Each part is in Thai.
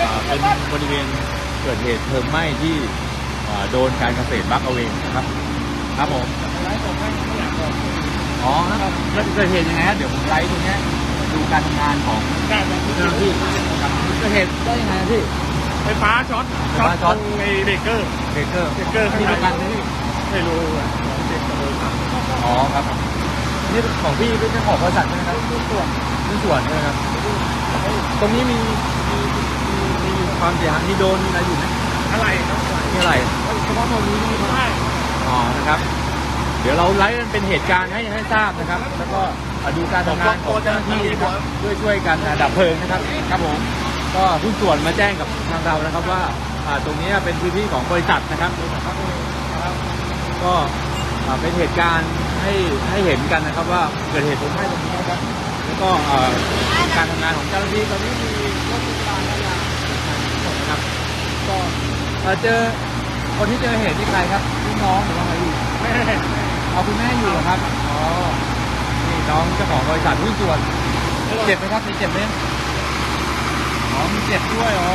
อ่าเป็นบริเวณเกิดเหตุเพลิงไหม้ที่อ่าโดนการเกษตรบักเอาเองนะครับ ครับผมอ๋อครับแล้วเกิดเหตุยังไงฮะเดี๋ยวผมไลฟ์ตรงเนี้ยดูการทำงานของได้ครับเจ้าหน้าที่ครับเกิดเหตุได้ยังไงพี่ ไฟฟ้าช็อตไฟฟ้าช็อตตรงไอ้เบรกเกอร์ เบรกเกอร์เบรกเกอร์ข้างในที่ประกันไหมพี่ไม่รู้อะลองเช็คกันดูอ๋อครับนี่ของพี่เป็นเจ้าของบริษัทใช่ไหมครับทุกส่วนทุกส่วนใช่ไหมครับตรงนี้มีมีมีมี ความเสียหายมีโดนมีอะไรอยู่ไหมอะไรครับอะไรมีอะไรเฉพาะตรงนี้นี่ใช่อ๋อนะครับ เดี๋ยวเราไลฟ์เป็นเหตุการณ์ให้ให้ทราบนะครับ แล้วก็ดูการทำงานของเจ้าหน้าที่นะครับช่วยช่วยกันดับเพลิงนะครับครับผมก็ผู้ส่วนมาแจ้งกับทางเรานะครับว่าอ่าตรงนี้เป็นพื้นที่ของบริษัทนะครับบริษัทนะครับก็อ่าเป็นเหตุการณ์ให้ให้เห็นกันนะครับว่าเกิดเหตุเพลิงไหม้ตรงนี้นะครับแล้วก็เอ่อการทำงานของเจ้าหน้าที่ตอนนี้มีรถพยาบาลและยานะครับ ก็เอ่อเจอคนที่เจอเหตุนี่ใครครับลูกน้องหรือว่าใครอยู่แม่เอาคุณแม่อยู่เหรอครับอ๋อนี่น้องเจ้าของบริษัทหุ้นส่วนเจ็บไหมครับมีเจ็บไหมอ๋อมีเจ็บด้วยอ๋อ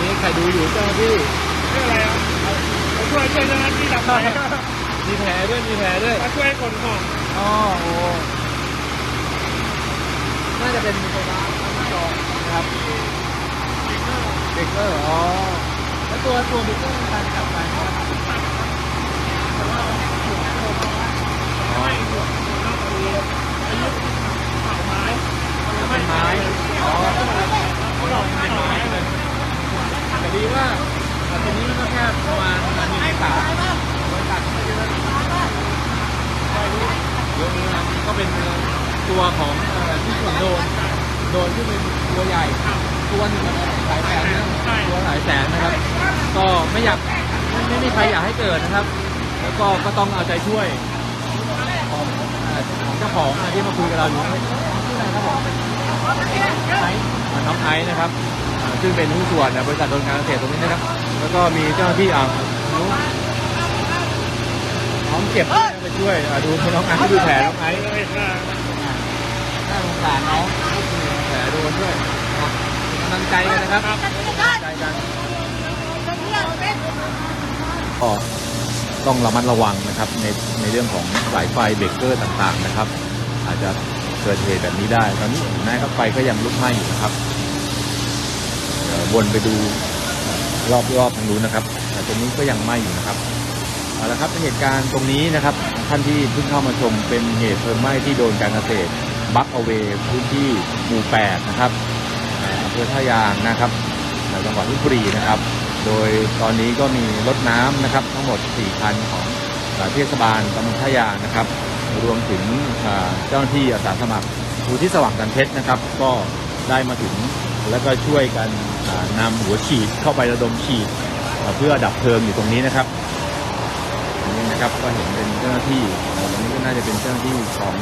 นี่ใครดูอยู่เจ้าหน้าที่ไม่อะไรครับมาช่วยช่วยเจ้าหน้าที่ดับไฟมีแผลด้วยมีแผลด้วย มาช่วยคนของอ๋อโอ้น่าจะเป็นไฟฟ้าหน้าจอนะครับ เบรกเกอร์อ๋อแล้วตัวตัวเบรกเกอร์มีการจับไปไหมครับอ๋ออายุเสาไม้เป็นไม้อ๋อหลอกเป็นไม้เลยแต่ดีว่าตรงนี้มันก็แค่ประมาณประมาณนี้สามบริษัทไม่เยอะเยอะนะก็เป็นตัวของที่ส่วนโดนโดนที่เป็นตัวใหญ่ ตัวหนึ่งก็หลายแสนนะตัวหลายแสนนะครับ ก็ไม่อยากไม่ไม่มีใครอยากให้เกิดนะครับ แล้วก็ก็ต้องเอาใจช่วยของเอ่อของเจ้าของนะที่มาคุยกับเราอยู่ชื่ออะไรครับผมไอซ์อ่าน้องไอซ์นะครับอ่าซึ่งเป็นหุ้นส่วนในบริษัทโดนการเกษตรตรงนี้นะครับ แล้วก็มีเจ้าหน้าที่อ่าน้องน้องเจ็บด้วยนะไปช่วยอ่าดูน้องไอซ์ดูแผลน้องไอซ์เห็นว่าน่าสงสารน้องแผลโดนด้วยนะกำลังใจกันนะครับกำลังใจกันก็ต้องระมัดระวังนะครับในในเรื่องของสายไฟเบรกเกอร์ต่างๆนะครับ อาจจะเกิดเหตุแบบนี้ได้ ตอนนี้เห็นไหมครับไฟก็ยังลุกไหม้อยู่นะครับเดี๋ยววนไปดูรอบๆทางนู้นนะครับแต่ตรงนี้ก็ยังไหม้อยู่นะครับเอาละครับเหตุการณ์ตรงนี้นะครับ ท่านที่เพิ่งเข้ามาชมเป็นเหตุเพลิงไหม้ที่โดนการเกษตรบักเอาเวพื้นที่หมู่ 8 นะครับเอ่ออำเภอท่ายางนะครับจังหวัดลพบุรีนะครับ โดยตอนนี้ก็มีรถน้ำนะครับ ทั้งหมด 4 คันของเทศบาลตำบลท่ายางนะครับ รวมถึงเจ้าหน้าที่อาสาสมัครมูที่สว่างกันเพชรนะครับ ก็ได้มาถึงแล้วก็ช่วยกันอ่านำหัวฉีดเข้าไประดมฉีดเพื่อดับเพลิงอยู่ตรงนี้นะครับตรงนี้นะครับก็เห็นเป็นเจ้าหน้าที่ตรงนี้ก็น่าจะเป็นเจ้าหน้าที่ของ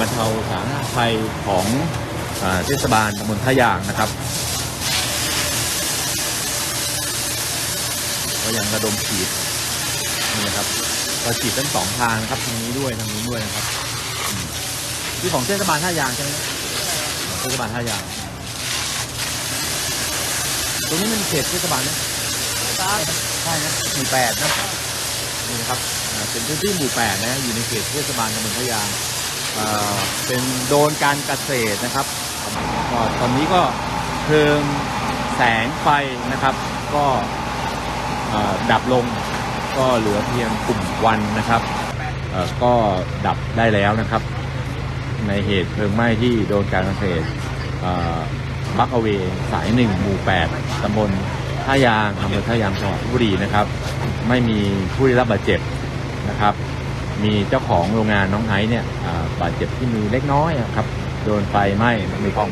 บรรเทาสาธารณภัยของ เอ่อเทศบาลตำบลท่ายางนะครับก็ยังระดมฉีดนี่นะครับก็ฉีดทั้งสองทางนะครับทางนี้ด้วยทางนี้ด้วยนะครับอืมที่ของเทศบาลท่ายางใช่ไหมเทศบาลท่ายาง ตรงนี้มันเขตเทศบาลไหมใช่นะหมู่แปดนะนี่นะครับอ่าเป็นพื้นที่หมู่แปดนะอยู่ในเขตเทศบาลตำบลพะยางเอ่อเป็นโดนการเกษตรนะครับ ก็ตอนนี้ก็เพลิงแสงไฟนะครับ ก็ดับลงก็เหลือเพียงกลุ่มควันนะครับก็ดับได้แล้วนะครับ ในเหตุเพลิงไหม้ที่โดนการเกษตรบักเอเวสายหนึ่งหมู่แปดตำบลท่ายางอำเภอท่ายางจังหวัดลบุรีนะครับ ไม่มีผู้ได้รับบาดเจ็บนะครับ มีเจ้าของโรงงานน้องไอเนี่ยบาดเจ็บที่มือเล็กน้อยครับ โดนไฟไหม้มีความ